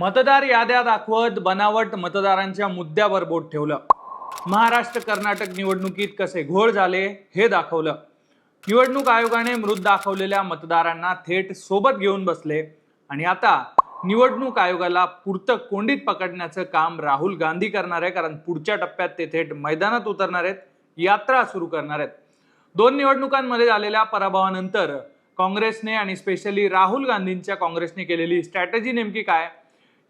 मतदार याद्या दाखवत बनावट मतदारांच्या मुद्द्यावर बोट ठेवलं. महाराष्ट्र कर्नाटक निवडणुकीत कसे घोळ झाले हे दाखवलं. निवडणूक आयोगाने मृत दाखवलेल्या मतदारांना थेट सोबत घेऊन बसले. आणि आता निवडणूक आयोगाला पुरतं कोंडीत पकडण्याचं काम राहुल गांधी करणार आहे कारण पुढच्या टप्प्यात ते थेट मैदानात उतरणार आहेत यात्रा सुरू करणार आहेत. दोन निवडणुकांमध्ये झालेल्या पराभवानंतर काँग्रेसने आणि स्पेशली राहुल गांधींच्या काँग्रेसने केलेली स्ट्रॅटेजी नेमकी काय?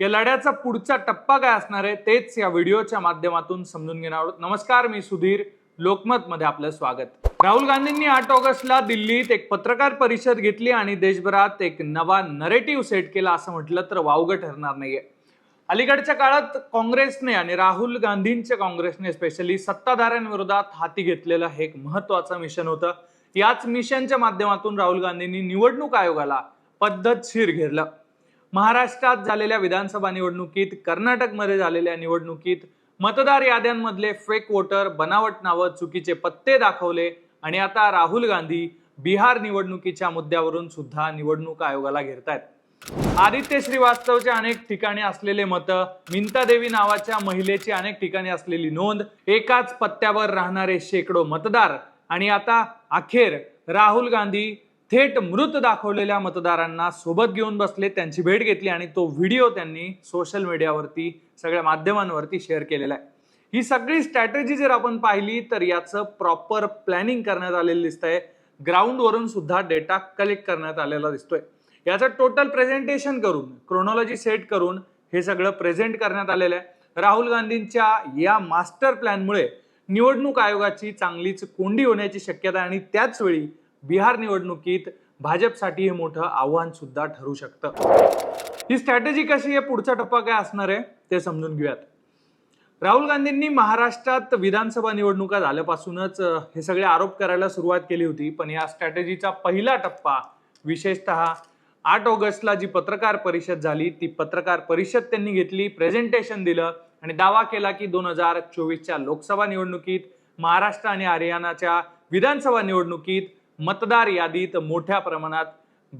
या लढ्याचा पुढचा टप्पा काय असणार आहे तेच या व्हिडिओच्या माध्यमातून समजून घेणार आहोत. नमस्कार मी सुधीर. लोकमत मध्ये आपलं स्वागत. राहुल गांधींनी आठ ऑगस्टला दिल्लीत एक पत्रकार परिषद घेतली आणि देशभरात एक नवा नरेटिव्ह सेट केला असं म्हटलं तर वावगं ठरणार नाहीये. अलीकडच्या काळात काँग्रेसने आणि राहुल गांधींच्या काँग्रेसने स्पेशली सत्ताधाऱ्यांविरोधात हाती घेतलेलं हे एक महत्वाचं मिशन होतं. याच मिशनच्या माध्यमातून राहुल गांधींनी निवडणूक आयोगाला पद्धतशीर घेरलं. महाराष्ट्रात झालेल्या विधानसभा निवडणुकीत कर्नाटकमध्ये झालेल्या निवडणुकीत मतदार याद्यांमधले फेक वोटर बनावट नावं चुकीचे पत्ते दाखवले आणि आता राहुल गांधी बिहार निवडणुकीच्या मुद्द्यावरून सुद्धा निवडणूक आयोगाला घेरतायत. आदित्य श्रीवास्तवच्या अनेक ठिकाणी असलेले मतं मिंता देवी नावाच्या महिलेची अनेक ठिकाणी असलेली नोंद एकाच पत्त्यावर राहणारे शेकडो मतदार आणि आता अखेर राहुल गांधी थेट मृत दाखवलेल्या मतदारांना सोबत घेऊन बसले त्यांची भेट घेतली आणि तो व्हिडिओ त्यांनी सोशल मीडियावरती सगळ्या माध्यमांवरती शेअर केलेला आहे. ही सगळी स्ट्रॅटेजी जर आपण पाहिली तर याचं प्रॉपर प्लॅनिंग करण्यात आलेलं दिसतंय. ग्राउंडवरून सुद्धा डेटा कलेक्ट करण्यात आलेला दिसतोय. याचं टोटल प्रेझेंटेशन करून क्रोनॉलॉजी सेट करून हे सगळं प्रेझेंट करण्यात आलेलं आहे. राहुल गांधींच्या या मास्टर प्लॅनमुळे निवडणूक आयोगाची चांगलीच कोंडी होण्याची शक्यता आणि त्याच वेळी बिहार निवडणुकीत भाजपसाठी हे मोठं आव्हान सुद्धा ठरू शकतं. ही स्ट्रॅटेजी कशी आहे? पुढचा टप्पा काय असणार आहे? ते समजून घेऊयात. राहुल गांधींनी महाराष्ट्रात विधानसभा निवडणुका झाल्यापासूनच हे सगळे आरोप करायला सुरुवात केली होती. पण या स्ट्रॅटेजीचा पहिला टप्पा विशेषतः आठ ऑगस्टला जी पत्रकार परिषद झाली ती पत्रकार परिषद त्यांनी घेतली प्रेझेंटेशन दिलं आणि दावा केला की दोन हजार चोवीसच्या लोकसभा निवडणुकीत महाराष्ट्र आणि हरियाणाच्या विधानसभा निवडणुकीत मतदार यादीत मोठ्या प्रमाणात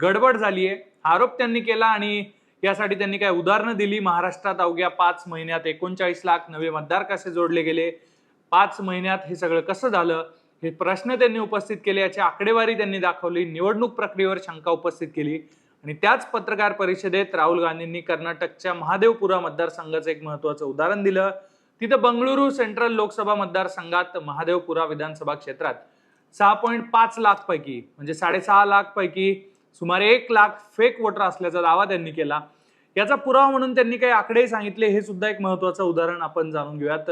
गडबड झाली आहे आरोप त्यांनी केला आणि यासाठी त्यांनी काय उदाहरणं दिली. महाराष्ट्रात अवघ्या पाच महिन्यात एकोणचाळीस लाख नवे मतदार कसे जोडले गेले? पाच महिन्यात हे सगळं कसं झालं? हे प्रश्न त्यांनी उपस्थित केले. याची आकडेवारी त्यांनी दाखवली. निवडणूक प्रक्रियेवर शंका उपस्थित केली. आणि त्याच पत्रकार परिषदेत राहुल गांधींनी कर्नाटकच्या महादेवपुरा मतदारसंघाचं एक महत्वाचं उदाहरण दिलं. तिथं बंगळुरू सेंट्रल लोकसभा मतदारसंघात महादेवपुरा विधानसभा क्षेत्रात सहा पॉईंट पाच लाख पैकी म्हणजे साडेसहा लाख पैकी सुमारे एक लाख फेक वोटर असल्याचा दावा त्यांनी केला. याचा पुरावा म्हणून त्यांनी काही आकडेही सांगितले हे सुद्धा एक महत्वाचं उदाहरण आपण जाणून घेऊयात.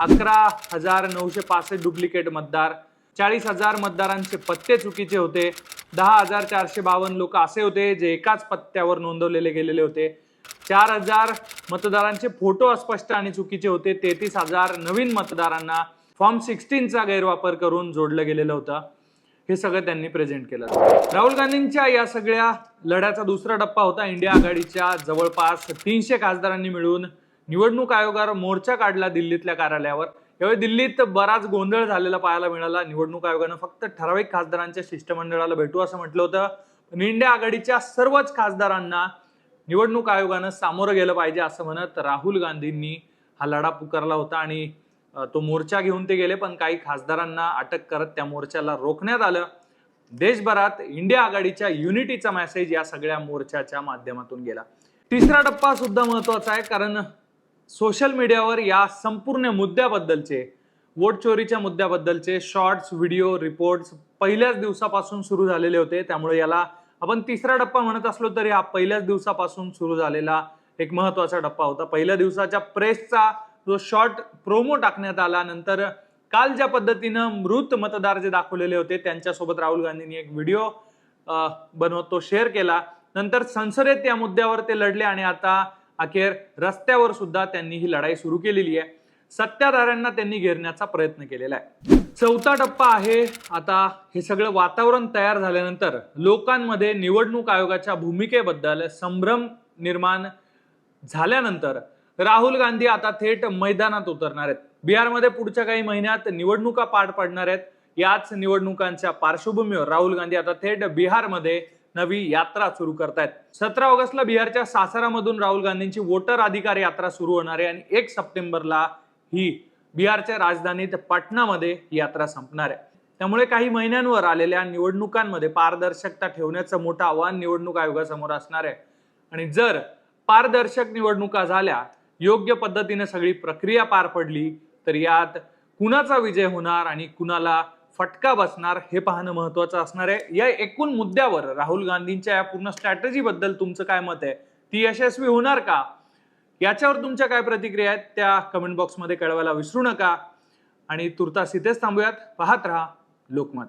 अकरा हजार नऊशे पासष्ट डुप्लिकेट मतदार चाळीस हजार मतदारांचे पत्ते चुकीचे होते दहा हजार चारशे बावन्न लोक असे होते जे एकाच पत्त्यावर नोंदवलेले गेलेले होते. चार हजार मतदारांचे फोटो अस्पष्ट आणि चुकीचे होते तेहतीस हजार नवीन मतदारांना फॉर्म सिक्स्टीनचा गैरवापर करून जोडलं गेलेलं होतं. हे सगळं त्यांनी प्रेझेंट केलं. राहुल गांधींच्या या सगळ्या लढ्याचा दुसरा टप्पा होता. इंडिया आघाडीच्या जवळपास तीनशे खासदारांनी मिळून निवडणूक आयोगावर मोर्चा काढला दिल्लीतल्या कार्यालयावर. यावेळी दिल्लीत बराच गोंधळ झालेला पाहायला मिळाला. निवडणूक आयोगानं फक्त ठराविक खासदारांच्या शिष्टमंडळाला भेटू असं म्हटलं होतं. पण इंडिया आघाडीच्या सर्वच खासदारांना निवडणूक आयोगानं सामोरं गेलं पाहिजे असं म्हणत राहुल गांधींनी हा लढा पुकारला होता. आणि तो मोर्चा घेऊन ते गेले पण काही खासदारांना अटक करत त्या मोर्चाला रोखण्यात आलं. देशभरात इंडिया आघाडीच्या युनिटीचा मेसेज या सगळ्या मोर्चाच्या माध्यमातून गेला. तिसरा टप्पा सुद्धा महत्त्वाचा आहे कारण सोशल मीडियावर या संपूर्ण मुद्द्याबद्दलचे वोट चोरीच्या मुद्द्याबद्दलचे शॉर्ट्स व्हिडिओ रिपोर्ट्स पहिल्याच दिवसापासून सुरू झालेले होते. त्यामुळे याला आपण तिसरा टप्पा म्हणत असलो तरी हा पहिल्याच दिवसापासून सुरू झालेला एक महत्त्वाचा टप्पा होता. पहिल्या दिवसाच्या प्रेसचा तो शॉर्ट प्रोमो टाकण्यात आला. नंतर काल ज्या पद्धतीनं मृत मतदार जे दाखवलेले होते त्यांच्यासोबत राहुल गांधींनी एक व्हिडिओ बनवत तो शेअर केला. नंतर संसदेत या मुद्द्यावर ते लढले आणि आता अखेर रस्त्यावर सुद्धा त्यांनी ही लढाई सुरू केलेली आहे. सत्ताधाऱ्यांना त्यांनी घेरण्याचा प्रयत्न केलेला आहे. चौथा टप्पा आहे. आता हे सगळं वातावरण तयार झाल्यानंतर लोकांमध्ये निवडणूक आयोगाच्या भूमिकेबद्दल संभ्रम निर्माण झाल्यानंतर राहुल गांधी आता थेट मैदानात उतरणार आहेत. बिहारमध्ये पुढच्या काही महिन्यात निवडणुका पार पडणार आहेत. याच निवडणुकांच्या पार्श्वभूमीवर राहुल गांधी आता थेट बिहारमध्ये नवी यात्रा सुरू करतायत. सतरा ऑगस्टला बिहारच्या सासारामधून राहुल गांधींची वोटर अधिकार यात्रा सुरू होणार आहे आणि एक सप्टेंबरला ही बिहारच्या राजधानीत पटणामध्ये यात्रा संपणार आहे. त्यामुळे काही महिन्यांवर आलेल्या निवडणुकांमध्ये पारदर्शकता ठेवण्याचं मोठं आव्हान निवडणूक आयोगासमोर असणार आहे. आणि जर पारदर्शक निवडणुका झाल्या योग्य पद्धतीने सगळी प्रक्रिया पार पडली तर यात कुणाचा विजय होणार आणि कुणाला फटका बसणार हे पाहणं महत्वाचं असणार आहे. या एकूण मुद्द्यावर राहुल गांधींच्या या पूर्ण स्ट्रॅटेजीबद्दल तुमचं काय मत आहे? ती यशस्वी होणार का? याच्यावर तुमच्या काय प्रतिक्रिया आहेत? त्या कमेंट बॉक्समध्ये कळवायला विसरू नका. आणि तुर्तास इथेच थांबूयात. पाहत राहा लोकमत.